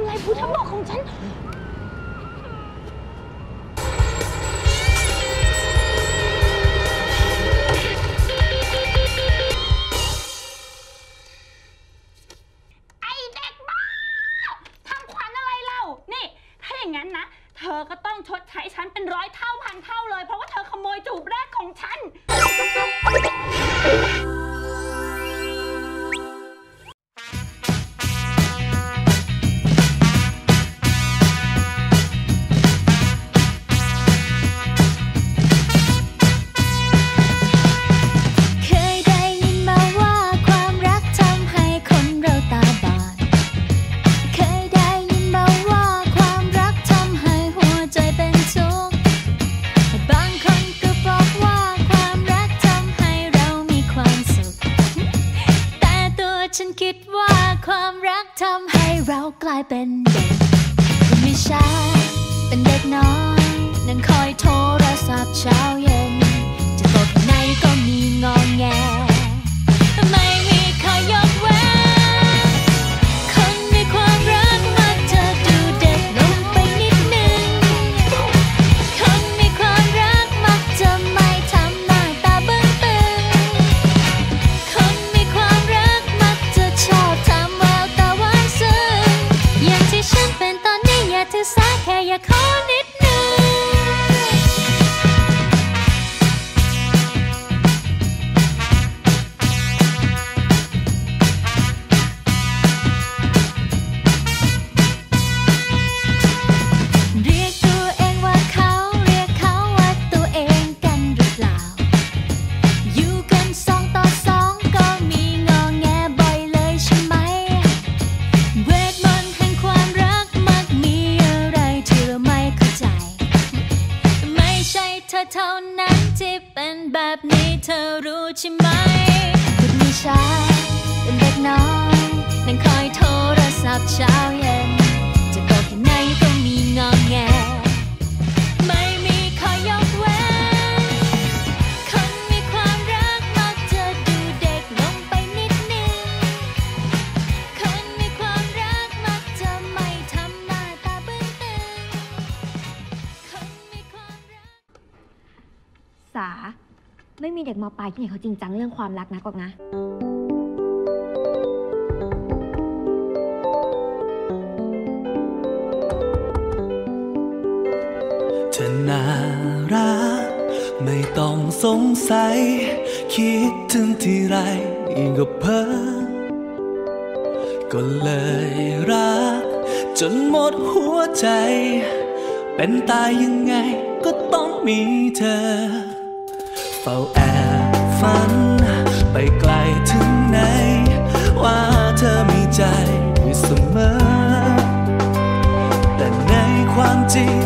ำลายพุทธบอกของฉันายเป็นเด็กไม่ใช่เป็นเด็กน้อย นั่งคอยโทรศัพท์เช้าเย็น ธอรู้ใช่ไหมคุณมีชาเป็นเด็กน้อยนั่งคอยโทรศัพท์เช้าเย็น จะโตแค่ไหนก็มีงองแงไม่มีขอยกเว้นคนมีความรักมักจะดูเด็กลงไปนิดนึงคนมีความรักมักจะไม่ทำหน้าตาบึ้งตึงคนมีความรักสา ไม่มีเด็กมปลายที่ไหนเขาจริงจังเรื่องความรักนักหรอกนะ เธอน่ารักไม่ต้องสงสัย คิดถึงที่ไรก็เพ้อก็เลยรัก จนหมดหัวใจ เป็นตายยังไงก็ต้องมีเธอ ฝ้าแอบฝัน ไปไกลถึงไหน ว่าเธอมีใจอยู่เสมอ แต่ในความจริง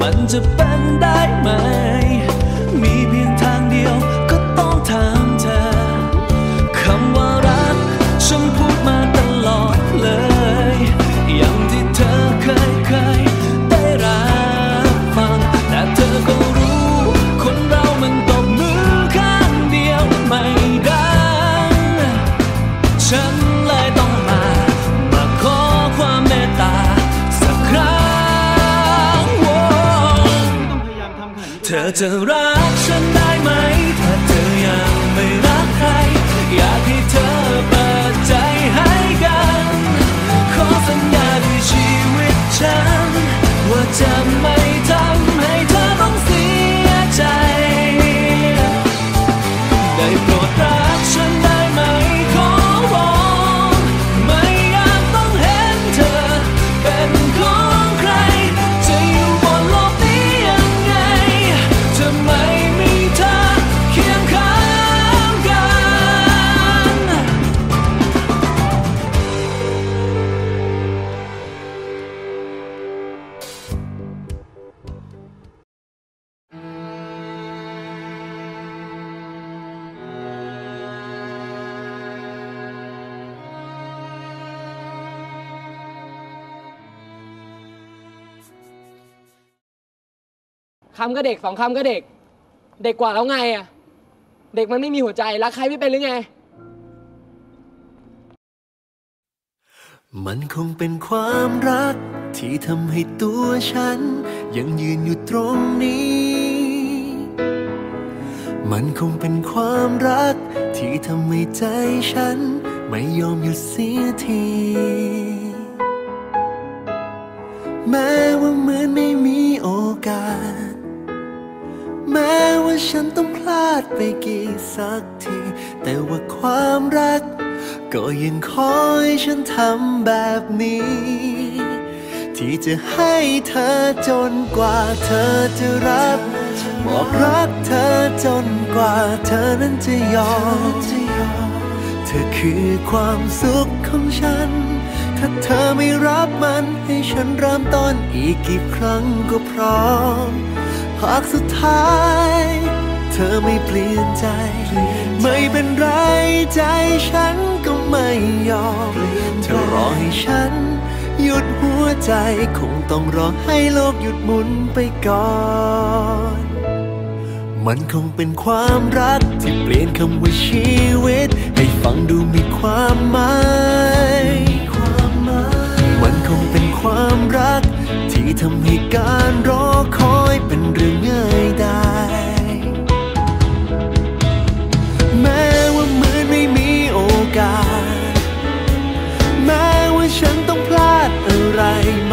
มันจะเป็นได้ไหม มีเพียงทางเดียว tomorrow. คำก็เด็กสองคำก็เด็ก เด็กกว่าแล้วไงอะ เด็กมันไม่มีหัวใจ รักใครไม่เป็นหรือไง มันคงเป็นความรัก ที่ทำให้ตัวฉัน ยังยืนอยู่ตรงนี้ มันคงเป็นความรัก ที่ทำให้ใจฉัน ไม่ยอมหยุดเสียทีแม้ว่าเหมือนไม่มีโอกาส ฉันต้องพลาดไปกี่สักที แต่ว่าความรัก ก็ยังคอยฉันทำแบบนี้ ที่จะให้เธอจนกว่าเธอจะรับบอกรักเธอจนกว่าเธอนั้นจะยอม เธอคือความสุขของฉัน ถ้าเธอไม่รับมันให้ฉันเริ่มต้นอีกกี่ครั้งก็พร้อม หากสุดท้าย เธอไม่เปลี่ยนใจ ไม่เป็นไรใจฉันก็ไม่ยอมเธอรอให้ฉัน หยุดหัวใจคงต้องรอให้โลกหยุดหมุนไปก่อน มันคงเป็นความรักที่เปลี่ยนคำว่าชีวิต ให้ฟังดูมีความหมายมันคงเป็นความรัก ที่ทำให้การรอคอยเป็นเรื่องง่ายได้ แม้ว่าเหมือนไม่มีโอกาส แม้ว่าฉันต้องพลาดอะไร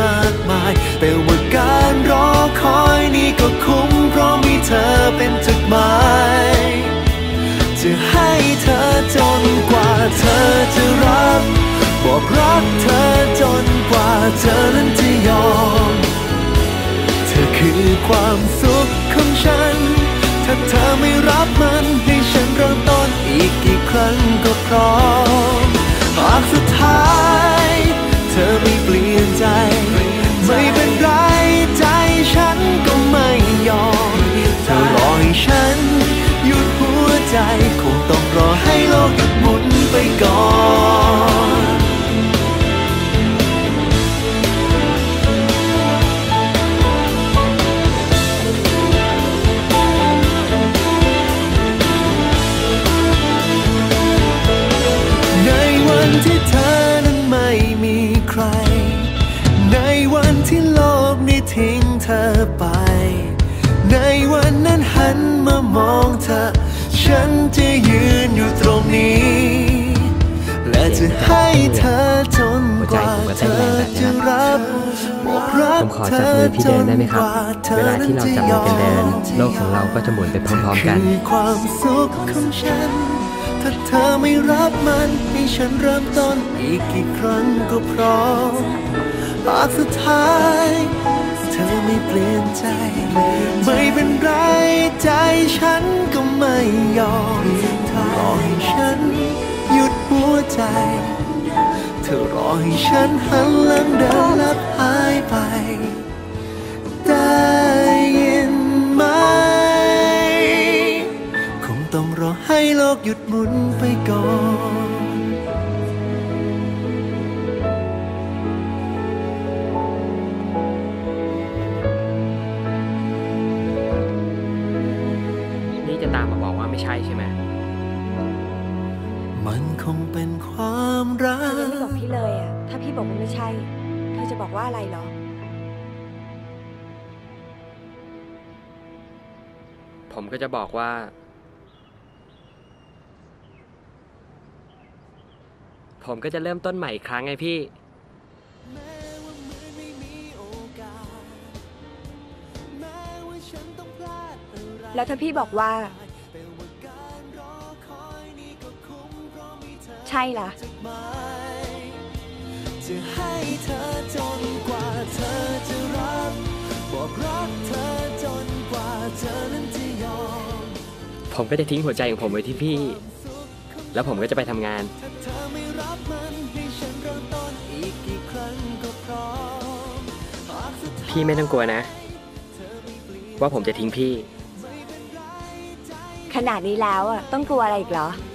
มากมาย แต่ว่าการรอคอยนี่ก็คุ้มเพราะมีเธอเป็นจุดหมาย จะให้เธอจนกว่าเธอจะรับ บอกรักเธอจนกว่าเธอ ความสุขของฉัน ถ้าเธอไม่รับมันให้ฉันเริ่มต้นอีกกี่ครั้งก็พร้อมหากสุดท้าย เธอไม่เปลี่ยนใจามองเธอ ฉันจะยืนอยู่ตรงนี้ และจะให้เธอจนกว่าเธอจะรับบอกรักผมขอเธจับอมือพี่จเดินได้ไหมคกรับว่าเธอเวลาที่เราจับมือกันเดินโลกของเราก็จะหมุนไปพร้อมๆกันคือความสุขของฉัน ถ้าเธอไม่รับมันให้ฉันเริ่มต้นอีกกี่ครั้งก็พร้อมหากสุดท้าย เธอไม่เปลี่ยนใจ ไม่เป็นไรใจฉันก็ไม่ยอมเธอรอให้ฉันหยุดหัวใจ เธอรอให้ฉันหันหลังเดินลับหายไป ได้ยินไหม คงต้องรอให้โลกหยุดหมุนไปก่อน ไม่ใช่ใช่ไหมมันคงเป็นความรัเธอยังไม่บอกกพี่เลยอะถ้าพี่บอกว่าไม่ใช่ เธอจะบอกว่าอะไรเหรอ ผมก็จะบอกว่า ผมก็จะเริ่มต้นใหม่อีกครั้งไงพี่แม้ว่าเหมือนไม่มีโอกาสแม้ว่าฉันต้องพลาดอะไรแล้วถ้าพี่บอกว่าแต่ว่า ช่ล่ะจดหมายจะให้เธอจนกว่าเธอจะรับ บอกรักเธอจนกว่าเธอนั้นจะยอม ผมก็จะทิ้งหัวใจของผมไว้ที่พี่ แล้วผมก็จะไปทำงาน ถ้าเธอไม่รับมันให้ฉันเริ่มต้นอีกกี่ครั้งก็พร้อมหากสุดท้ายพี่ไม่ต้องกลัวนะ ว่าผมจะทิ้งพี่ ขนาดนี้แล้วอะต้องกลัวอะไรอีกเหรอเ